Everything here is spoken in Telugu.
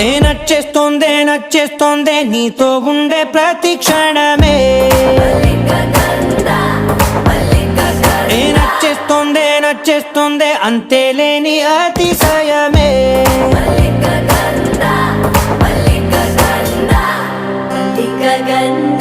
ఏ నచ్చేస్తుందే నచ్చేస్తుందే నీతో ఉండే ప్రతి క్షణమే. ఏ నచ్చేస్తుందే నచ్చేస్తుందే అంతే లేని అతిశయమే గంధ.